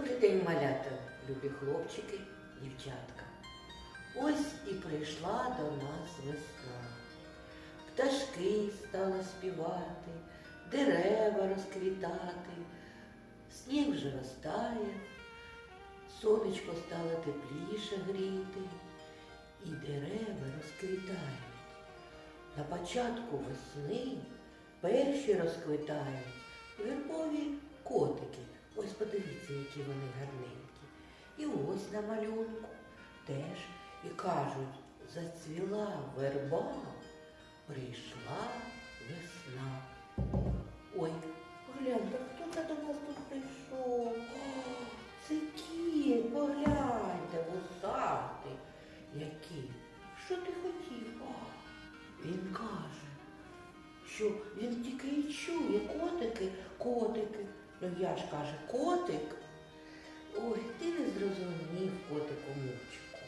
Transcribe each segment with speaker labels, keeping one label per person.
Speaker 1: Добрий день, малята, любі хлопчики, дівчатка. Ось і прийшла до нас весна. Пташки стали співати, дерева розквітати, сніг вже розтає, сонечко стало тепліше гріти, і дерева розквітають. На початку весни перші розквітають вербові котики. Ось подивіться, які вони гарненькі. І ось на малюнку теж і кажуть, зацвіла верба, прийшла весна. Ой, погляньте, хто це до нас тут прийшов? О, це кіт, погляньте, вусатий. Який? Що ти хотів? О, він каже, що він тільки і чує котики, котики. Ну я ж каже, котик. Ой, ти не зрозумів, котику мовчику.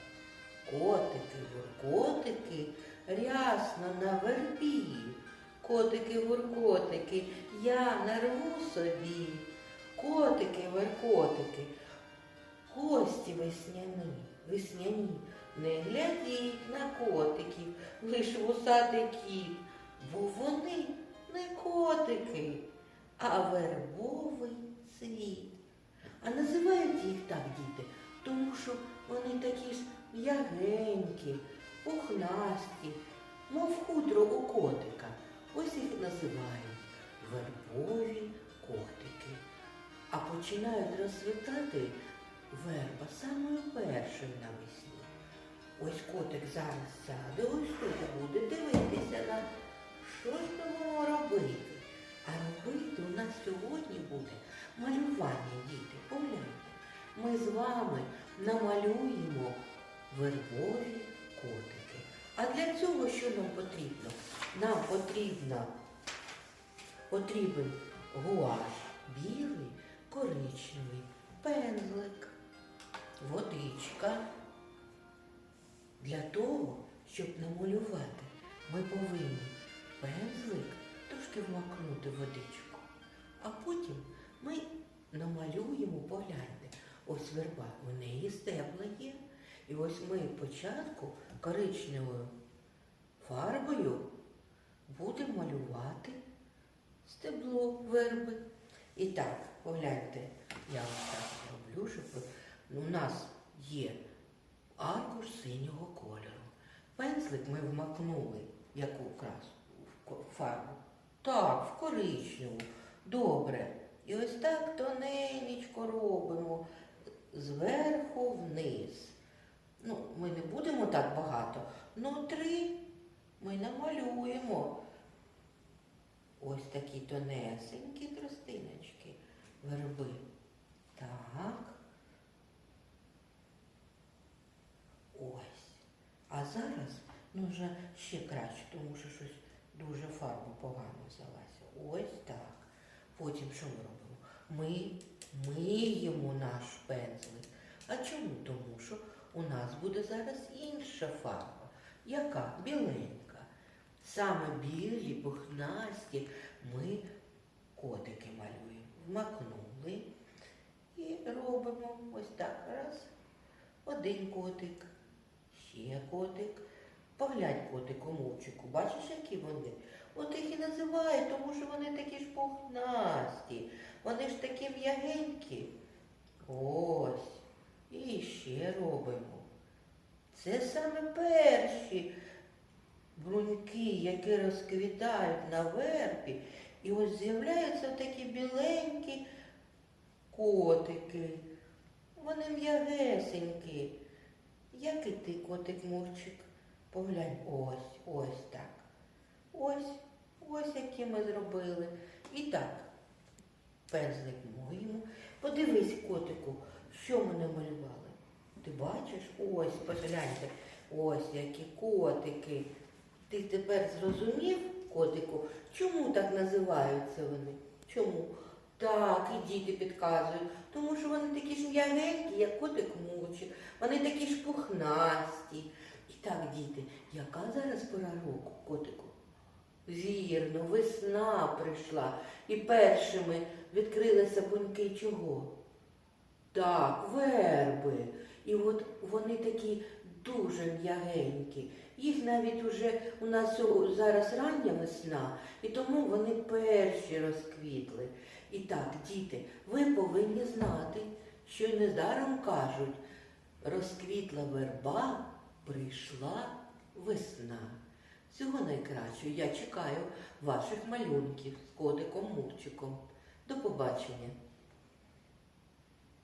Speaker 1: Котики, буркотики, рясно на вербі. Котики, буркотики, я нарву собі. Котики, веркотики, гості весняні, весняні, не глядіть на котиків, лиш вусатий кіт, бо вони не котики, а вербовий цвіт. А називають їх так діти, тому що вони такі ж м'ягенькі, пухнасті, мов хутро у котика. Ось їх називають вербові котики. А починають розцвітати верба самою першою навесні. Ось котик зараз сяде, ось тут буде дивитися на що ж будемо робити. А робити у нас сьогодні буде малювання, діти. Погляньте, ми з вами намалюємо вербові котики. А для цього що нам потрібно? Нам потрібно потрібен гуаш білий, коричневий, пензлик, водичка. Для того, щоб намалювати, ми повинні пензлик трошки вмакнути водичку. А потім ми намалюємо, погляньте, ось верба, у неї стебла є. І ось ми спочатку коричневою фарбою будемо малювати стебло верби. І так, погляньте, я ось так роблю, щоб ну, у нас є аркуш синього кольору. Пензлик ми вмакнули яку красу фарбу. Так, в коричневу. Добре. І ось так тоненечко робимо зверху вниз. Ну, ми не будемо так багато, ну три ми намалюємо. Ось такі тонесенькі тростиночки верби. Так. Ось. А зараз, ну вже ще краще, тому що щось дуже фарба погано взялася. Ось так. Потім що ми робимо? Ми миємо наш пензлик. А чому? Тому що у нас буде зараз інша фарба. Яка? Біленька. Саме білі, пухнасті ми котики малюємо. Вмакнули і робимо ось так. Раз. Один котик, ще котик. Поглянь котику мовчику, бачиш, які вони? От їх і називають, тому що вони такі ж пухнасті. Вони ж такі м'ягенькі. Ось. І ще робимо. Це саме перші бруньки, які розквітають на вербі. І ось з'являються такі біленькі котики. Вони м'ягесенькі. Як і ти, котик Мурчик? Поглянь, ось, ось так. Ось, ось які ми зробили. І так, пензлик моємо. Подивись, котику, що ми намалювали. Ти бачиш? Ось, погляньте, ось які котики. Ти тепер зрозумів, котику, чому так називаються вони? Чому? Так, і діти підказують, тому що вони такі ж м'ягенькі, як котик мучик, вони такі ж пухнасті. Так, діти, яка зараз пора року, котику? Вірно, весна прийшла, і першими відкрилися буньки чого? Так, верби. І от вони такі дуже м'ягенькі. Їх навіть уже у нас зараз рання весна, і тому вони перші розквітли. І так, діти, ви повинні знати, що й недаром кажуть, розквітла верба, прийшла весна. Всього найкращого. Я чекаю ваших малюнків з котиком Мурчиком. До побачення.